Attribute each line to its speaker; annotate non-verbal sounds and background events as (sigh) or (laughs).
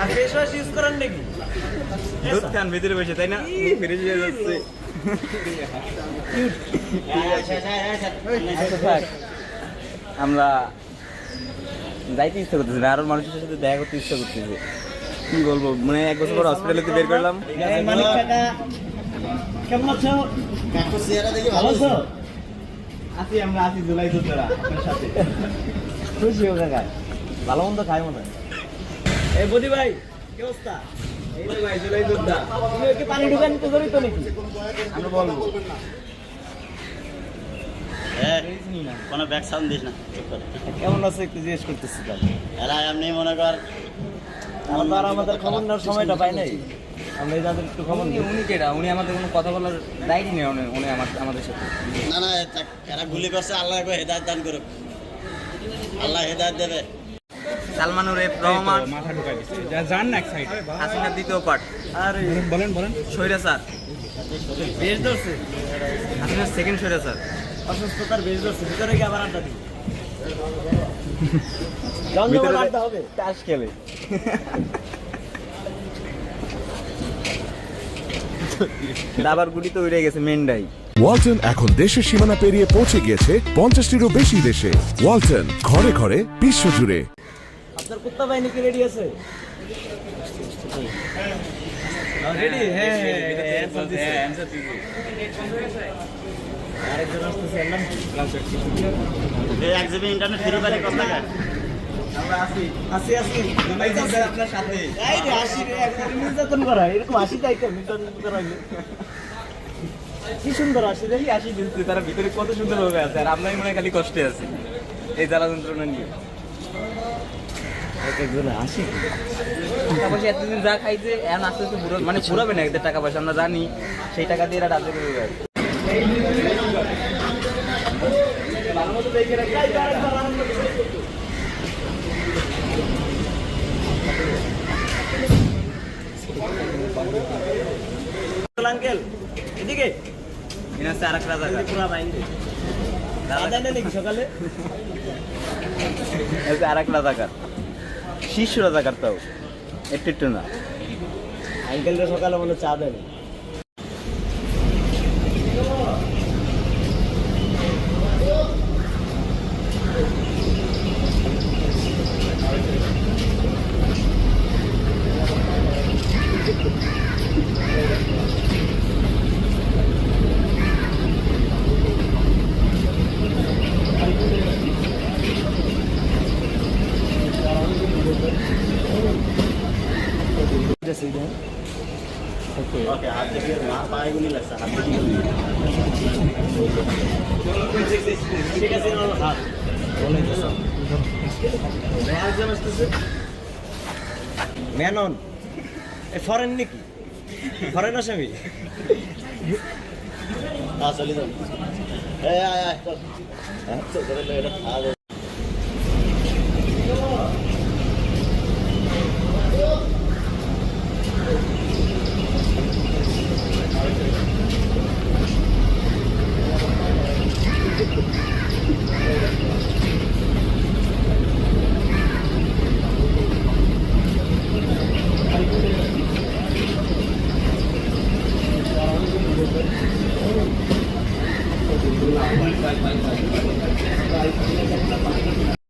Speaker 1: আর face wash use করেন নাকি?
Speaker 2: দুধ খান ভিতরে বসে তাই না? ফিরে যাচ্ছে। আমরা যাইতে ইচ্ছা করতেছি না আরও মানুষের সাথে দেখা করতে ইচ্ছা করতেছে। কি বলব? মানে এক বছর পর হসপিটালে বের করলাম।
Speaker 1: কেমন আছো?
Speaker 3: কাকুর চেহারা দেখি
Speaker 1: ভালো আছো?
Speaker 2: আছি? আমরা আছি জুলাই দুধরা আপনার সাথে।
Speaker 1: খুশি হো কাকা। ভালো মন্দ খাই মনে হয়। এই বদি ভাই কি অবস্থা?
Speaker 2: এই ভাই জুলাই দুধরা
Speaker 1: তুমি কি পানি ঢুকান তো জড়িত নাকি?
Speaker 2: আমরা বলব।
Speaker 3: কোনো ব্যাক সাউন্ড দিস না
Speaker 1: কেমন আছে একটু জিজ্ঞেস করতেছি তাহলে?
Speaker 3: এরা এমনি মনে কর
Speaker 1: আমরা তো আর আমাদের খবর নেওয়ার সময়টা পাই নাই। আমরা এই যাদের একটু খবর
Speaker 2: উনি
Speaker 1: নিই।
Speaker 2: উনি কেডা? উনি আমাদের কোনো কথা বলার দায়িত্ব নেই উনি উনি আমার- আমাদের সাথে।
Speaker 3: না না এরা গুলি করছে আল্লাহ হেদায়ত দান করুক। আল্লাহ হেদায়ত দেবে।
Speaker 2: সালমানুর এফ রহমান।
Speaker 4: মাথা ঢুকাই দিচ্ছে। যান না এক সাইডে
Speaker 2: হাসিনার দ্বিতীয় পার্ট
Speaker 1: আরে
Speaker 4: বলেন বলেন।
Speaker 2: সৈরা স্যার।
Speaker 1: বেশ ধরছে।
Speaker 2: হাসিনার সেকেন্ড সৈরা স্যার।
Speaker 1: অসুস্থতার বেশ ধরছে। ভিতরে গিয়ে আবার আড্ডা দিই (laughs) জন আড্ডা হবে।
Speaker 2: তাস খেলে। দাবার গুলি তো উড়ে গেছে মেন্ডাই।
Speaker 5: ওয়ালটন এখন দেশের সীমানা পেরিয়ে পৌঁছে গিয়েছে পঞ্চাশটিরও বেশি দেশে। ওয়ালটন ঘরে ঘরে বিশ্বজুড়ে।
Speaker 1: আপনার কুত্তা বাহিনী কি রেডি আছে? রেডি হ্যাঁ আরেকজন আসতেছে কি?
Speaker 3: এই এক ইন্টারনেট ফ্রি পাইলে কত টাকা?
Speaker 1: আসি আসি
Speaker 2: আপনার সাথে।
Speaker 1: এই রে আসি রে নির্যাতন করা এরকম আসি তাই কেন নির্যাতন করা কি সুন্দর আসি রে
Speaker 2: আসি দিচ্ছে তারা ভিতরে কত সুন্দর ভাবে আছে আর আমরাই মনে হয় খালি কষ্টে আছি। এই জ্বালা যন্ত্রণা নিয়ে।
Speaker 1: আসি।
Speaker 2: টাকা পয়সা এতদিন যা খাইছে এখন আস্তে আস্তে পুরো মানে পুরাবে না এদের টাকা পয়সা আমরা জানি সেই টাকা দিয়ে এরা রাজ্য করে যাবে।
Speaker 1: আঙ্কেল এদিকে।
Speaker 2: এখানে আর একটা জায়গা
Speaker 1: পুরা দাদা নাকি সকালে?
Speaker 2: আর একটা জায়গা শীর্ষ জায়গার তাও একটু একটু না।
Speaker 1: আঙ্কেলরা সকালে মনে চা দেয় না।
Speaker 3: ওকে হাত থেকে মা পায়ে গুলি লাগছে হাত থেকে গুলি
Speaker 1: ঠিক আছে আমার হাত আরেকজন আসতেছে মেনন এ ফরেন নাকি ফরেন আসামি
Speaker 3: চলে আয় আয় চল হ্যাঁ চল এটা খাওয়া Thank you.